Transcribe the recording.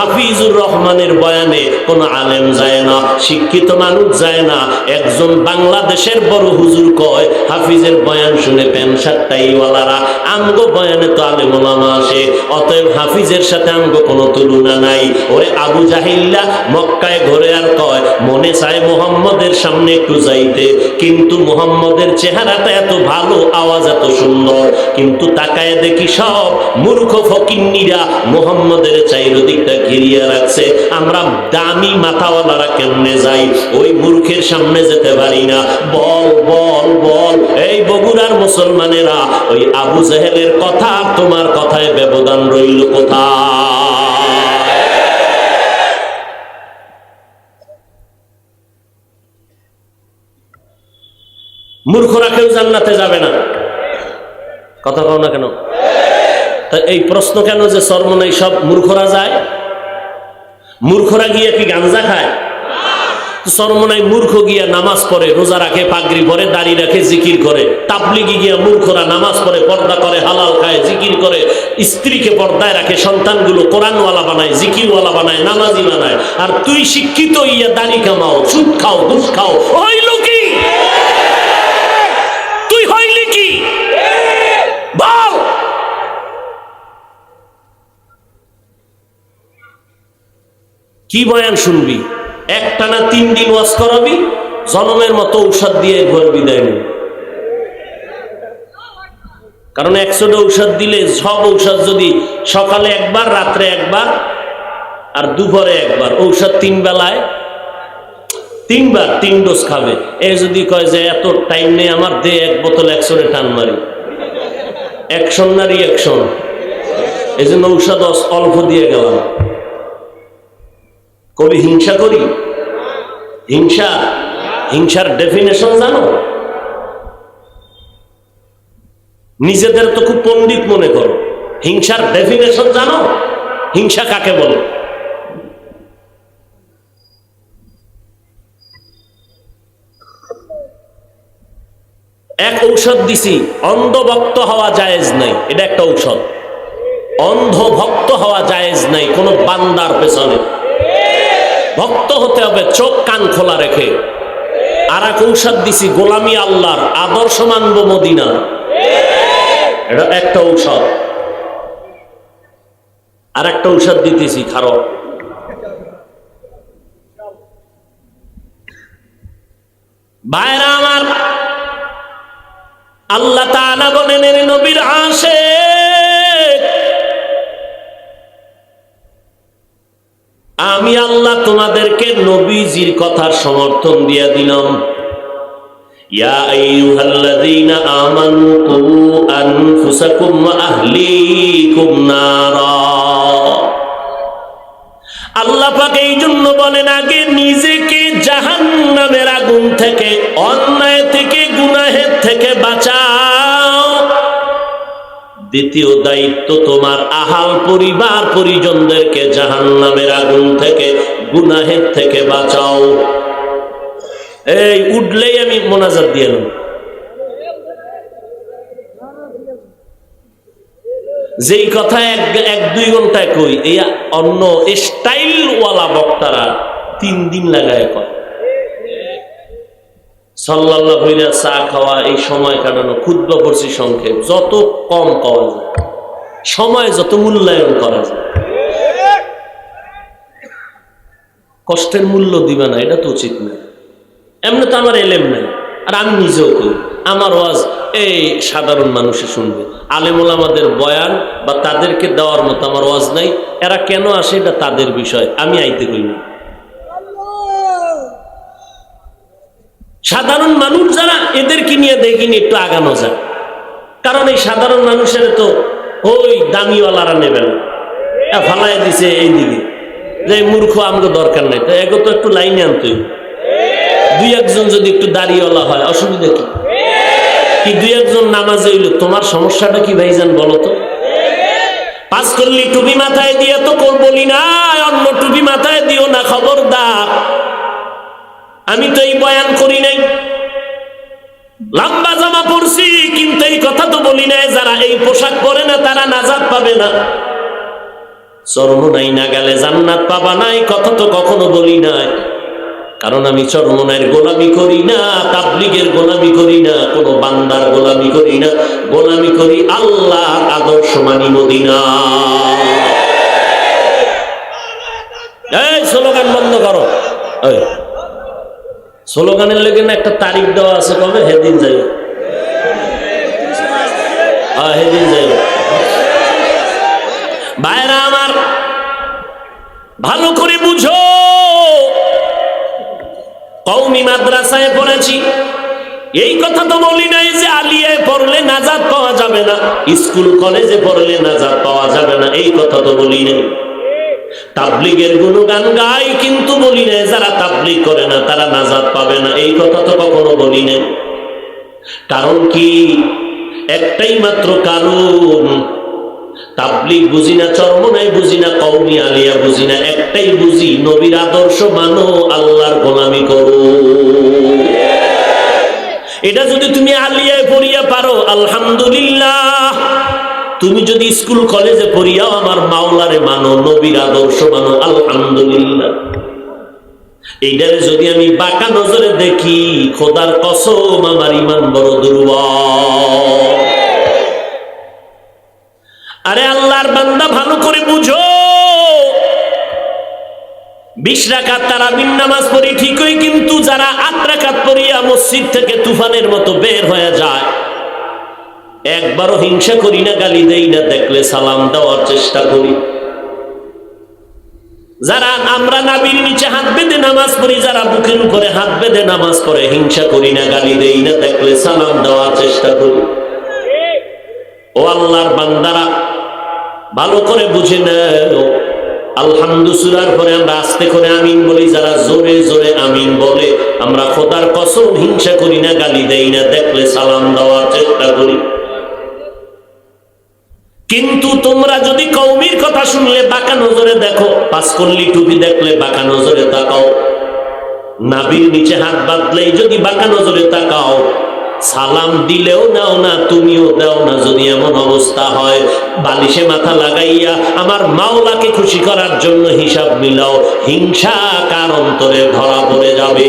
হাফিজুর রহমানের বয়ানে কোনো আলেম যায় না, শিক্ষিত মানুষ যায় না। একজন বাংলাদেশের বড় হুজুর কয়, হাফিজের বয়ান শুনে প্যান সাতটাইওয়ালারা আমগো বয়ানে তো আলেম ওলামা আসে, অতএব হাফিজের সাথে আমগো কোনো তুলনা নাই। ওরে আবু জাহিল্লা মক্কায় ঘরে আর কয়, মনে চায় মোহাম্মদের সামনে একটু যাইতে, কিন্তু মোহাম্মদের চেহারাটা এত ভালো, আওয়াজ এত সুন্দর। কিন্তু তাকায় দেখি সব মূর্খ ফকিন্নিরা মোহাম্মদের চাইর দিকটা ঘিরিয়ে রাখছে। আমরা দামি মাথাওয়ালারা কেমনে যাই? ওই মূর্খের সামনে যেতে পারি না। বল বল বল। এই বগুড়ার মুসলমানেরা, ওই আবু জাহেলের কথা তোমার কথায় ব্যবধান রইল কোথায়? মূর্খরা কেউ জান্নাতে যাবে না। কথা কও না কেন? এই প্রশ্ন কেন যে সর্বনাই সব মূর্খরা যায়? মূর্খরা গিয়ে কি গাঞ্জা খায়? সর্বনাই মূর্খ গিয়া নামাজ পড়ে, রোজা রাখে, পাগড়ি পরে, দাড়ি রাখে, জিকির করে। তাবলিগি গিয়া মূর্খরা নামাজ পড়ে, পর্দা করে, হালাল খায়, জিকির করে। স্ত্রীকে পর্দায় রাখে, সন্তানগুলো কোরআনওয়ালা বানায়, জিকিরওয়ালা বানায় নামাজি বানায়। আর তুই শিক্ষিত ইয়া দাড়ি কামাও চুপ খাও, দুধ খাও, ওই লোকই তুই হইলি কি বল কি বয়ান শুনবি? একটানা তিন দিন ওয়াজ করাবি, জনমের মতো ঔষধ দিয়ে ঘর বিদায় নেবে। কারণ একশোটা ঔষধ দিলে সব ঔষধ যদি সকালে একবার, রাত্রে একবার, আর দুপুরে একবার, ঔষধ তিন বেলায়, তিনবার তিন ডোজ খাবে। এ যদি কয় যে এত টাইম নেই, আমার দে এক বোতল একশনে টান মারি। অ্যাকশন না রিয়াকশন এই জন্য ঔষধ অল্প দিয়ে গেলাম। কবি হিংসা করি? হিংসা? হিংসার ডেফিনেশন জানো? নিজেদের তো খুব পণ্ডিত মনে করো। হিংসার ডেফিনেশন জানো? হিংসা কাকে বলে? এক ঔষধ দিছি, অন্ধভক্ত হওয়া জায়েজ নাই। এটা একটা ঔষধ। অন্ধভক্ত হওয়া জায়েজ নাই, কোনো বান্দার পেছনে। ভক্ত হতে হবে, চোখ কান খোলা রেখে। আর এক ঔষধ দিছি, গোলামি আল্লাহর, আদর্শ মানব মদিনা। এটা একটা ঔষধ। আর একটা ঔষধ দিতেছি, খারো। ভাইরা আমার, আল্লাহ তাআলা বলেন, এর নবীর আসে আমি আল্লাহ তোমাদেরকে নবীজির কথার সমর্থন দিয়া দিলাম। ইয়া আইয়ুহাল্লাযীনা আমানু কু আনফুসাকুম ওয়া আহলিকুম নারা। আল্লাহ পাক এই জন্য বলেন, আগে নিজেকে জাহান্নামের আগুন থেকে অন্যায় দ্বিতীয় দায়িত্ব তোমার আহাল পরিবার পরিজনদেরকে জাহান্নামের আগুন থেকে, গুনাহের থেকে বাঁচাও। এই, উঠলেই আমি মোনাজাত দিয়ে এলাম যেই কথা এক এক, দুই ঘন্টায় কই, এই অন্য স্টাইলওয়ালা বক্তারা তিন দিন লাগায় কয়। সাল্লাল্লাহ চা খাওয়া এই সময় কাটানো ক্ষুদ্র সংক্ষেপ, যত কম পাওয়া যায়, সময় যত মূল্যায়ন করা যায়। কষ্টের মূল্য দিবে না, এটা তো উচিত না। এমনি তো আমার এলেম নাই, আর আমি নিজেও করি আমার ওয়াজ এই সাধারণ মানুষে শুনবে। আলেমুল আমাদের বয়ান বা তাদেরকে দেওয়ার মতো আমার ওয়াজ নাই, এরা কেন আসে এটা তাদের বিষয়, আমি আইতে করি না। সাধারণ মানুষ যারা, এদেরকে নিয়ে দেখিনি, একটু আগানো যায় কারণ এই সাধারণ মানুষের তো ওই দামিওয়ালারা নেবেন ফালাই দিছে এই দিকে যে মূর্খ আমাকে দরকার নেই। তো এগো তো একটু লাইনে আনতে দুই একজন যদি একটু দাঁড়িয়েওয়ালা হয়, অসুবিধা কি? কি দুই একজন নামাজে হইল, তোমার সমস্যাটা কি ভাইজান বলো তো? পাস করলি, টুপি মাথায় দিয়ে তো বলি না অন্য টুপি মাথায় দিও না, খবরদার। আমি তো এই বয়ান করি লম্বা জামা পরছি, কিন্তু এই কথা তো বলি নাই, যারা এই পোশাক পরে না, তারা নাজাদ পাবে না। চর্ম নাই, না গেলে জান্নাত পাবা নাই, কথা তো কখনো বলি নাই। কারণ আমি চরমনায়ের গোলামি করি না, তাবলিগের গোলামি করি না, কোনো বান্দার গোলামি করি না, গোলামি করি আল্লাহ আদর্শ মানি মদিনা। এই, স্লোগান বন্ধ করো। এই স্লোগানের লেগে না একটা তারিখ দেওয়া আছে কবে? হেদিন যাই হ্যাঁ হেদিন যাই ভাইরা আমার, ভালো করে বুঝো। কৌমি মাদ্রাসায় পড়েছি। এই কথা তো বলি নাই যে আলিয়ায় পড়লে নাজাদ পাওয়া যাবে না, স্কুল কলেজে পড়লে নাজাদ পাওয়া যাবে না, এই কথা তো বলি নাই। তাবলিগের গুণগান গাই কিন্তু বলি নাই, যারা তাবলিগ করে না, তারা নাজাদ পাবে না। এই কথা তো কখনো বলি নাই। কারণ কি? একটাই মাত্র কারণ, তাবলিগ বুঝি না চর্ম নাই বুঝি না কৌমি আলিয়া বুঝি না। একটাই বুঝি, নবীর আদর্শ মানো, আল্লাহর গোলামি করো। এটা যদি তুমি আলিয়ায় পড়িয়া পারো, আলহামদুলিল্লাহ। তুমি যদি স্কুল কলেজে পড়িয়াও আমার মাওলারে মানো, নবীর আদর্শ মানো, আলহামদুলিল্লাহ। এইটারে যদি আমি বাঁকা নজরে দেখি, খোদার কসম আমার ইমান বড় দুর্বল। আরে আল্লাহর বান্দা, ভালো করে বুঝো। বিশ রাকাত তারা বিন নামাজ পড়ি ঠিকই, কিন্তু যারা আট রাকাত পড়িয়া মসজিদ থেকে তুফানের মতো বের হয়ে যায় একবারও হিংসা করি না, গালি দেই না, দেখলে সালাম দেওয়ার চেষ্টা করি। যারা আমরা নাবির নিচে হাত বেঁধে নামাজ পড়ি, যারা বুকের উপরে হাত বেঁধে নামাজ পড়ে, হিংসা করি না, গালি দেই না, দেখলে সালাম দেওয়ার চেষ্টা করি। ও আল্লাহর বান্দারা, ভালো করে বুঝে নেও। আলহামদুসুরার পরে আমরা আস্তে করে আমিন বলি, যারা জোরে জোরে আমিন বলে, আমরা খোদার কসম হিংসা করি না, গালি দেই না, দেখলে সালাম দেওয়ার চেষ্টা কিন্তু তোমরা যদি কৌমির কথা শুনলে বাঁকা নজরে দেখো পাঁচকল্লি টুপি দেখলে বাঁকা নজরে তাকাও। নাবির নিচে হাত বাঁধলেই যদি বাঁকা নজরে তাকাও, সালাম দিলেও নাও না, তুমিও দাও না, যদি এমন অবস্থা হয়। বালিশে মাথা লাগাইয়া আমার মাওলাকে খুশি করার জন্য হিসাব মিলাও, হিংসা কার অন্তরে ধরা পড়ে যাবে?